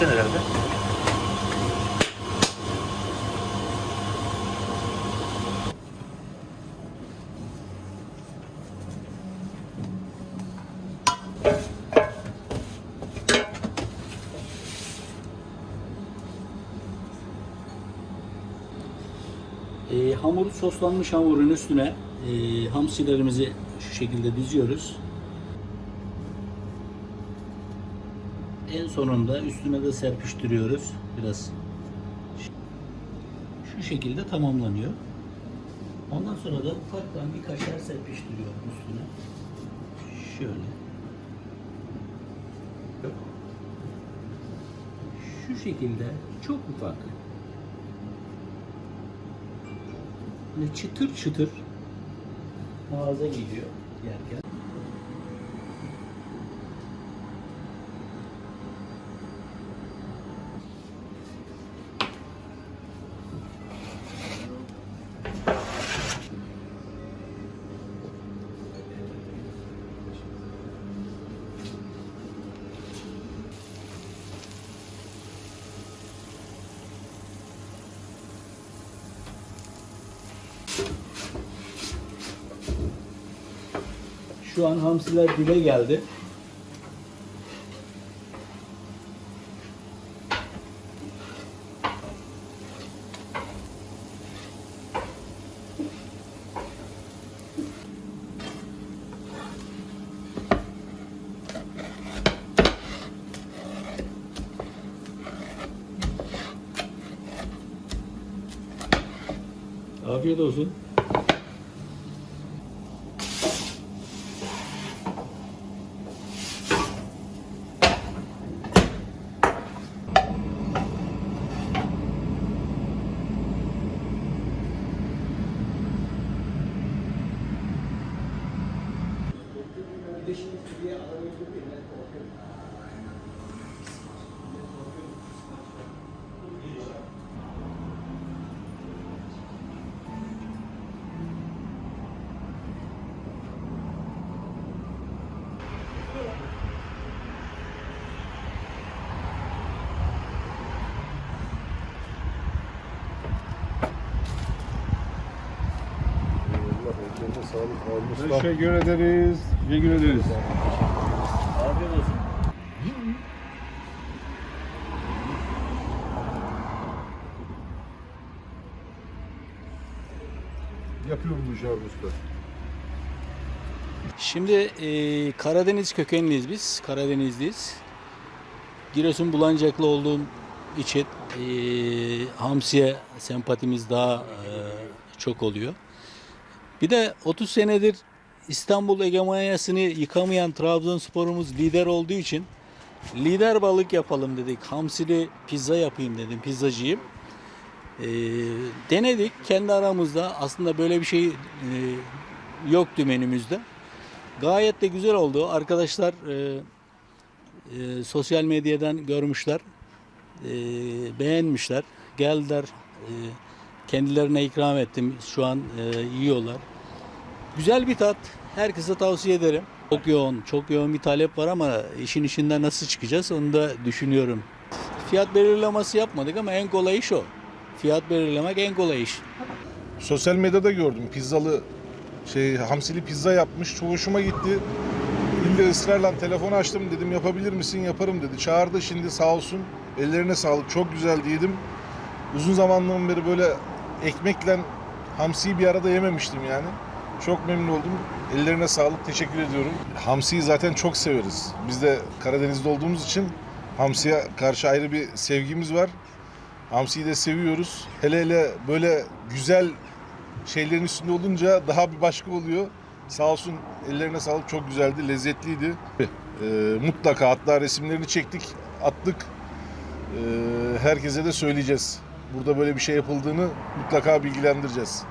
Yapacaksın herhalde. Ee, hamuru soslanmış hamurun üstüne e, hamsilerimizi şu şekilde diziyoruz. En sonunda üstüne de serpiştiriyoruz. Biraz şu şekilde tamamlanıyor. Ondan sonra da ufaktan bir kaşar serpiştiriyorum üstüne. Şöyle. Şu şekilde çok ufak. Böyle çıtır çıtır ağza geliyor yerken. Şu an hamsiler dile geldi. Afiyet olsun. Sağlık. Teşekkür ederiz. Teşekkür ederiz. Afiyet olsun. Yapıyor bu işi abi. Şimdi e, Karadeniz kökenliyiz biz. Karadenizliyiz. Giresun Bulancaklı olduğum için e, hamsiye sempatimiz daha e, çok oluyor. Bir de 30 senedir İstanbul hegemonyasını yıkamayan Trabzonsporumuz lider olduğu için lider balık yapalım dedik. Hamsili pizza yapayım dedim. Pizzacıyım. E, denedik kendi aramızda. Aslında böyle bir şey e, yoktu menümüzde. Gayet de güzel oldu. Arkadaşlar e, e, sosyal medyadan görmüşler, e, beğenmişler, geldiler. E, kendilerine ikram ettim. Şu an e, yiyorlar. Güzel bir tat. Herkese tavsiye ederim. Çok yoğun, çok yoğun bir talep var ama işin içinden nasıl çıkacağız onu da düşünüyorum. Fiyat belirlemesi yapmadık ama en kolay iş o. Fiyat belirlemek en kolay iş. Sosyal medyada gördüm pizzalı şey hamsili pizza yapmış. Çok hoşuma gitti. İlle ısrarla telefonu açtım dedim yapabilir misin yaparım dedi. Çağırdı şimdi sağ olsun. Ellerine sağlık çok güzel yedim. Uzun zamandan beri böyle ekmekle hamsiyi bir arada yememiştim yani. Çok memnun oldum. Ellerine sağlık. Teşekkür ediyorum. Hamsiyi zaten çok severiz. Biz de Karadeniz'de olduğumuz için hamsiye karşı ayrı bir sevgimiz var. Hamsiyi de seviyoruz. Hele hele böyle güzel şeylerin üstünde olunca daha bir başka oluyor. Sağ olsun ellerine sağlık çok güzeldi, lezzetliydi. Ee, mutlaka hatta resimlerini çektik, attık. Ee, herkese de söyleyeceğiz. Burada böyle bir şey yapıldığını mutlaka bilgilendireceğiz.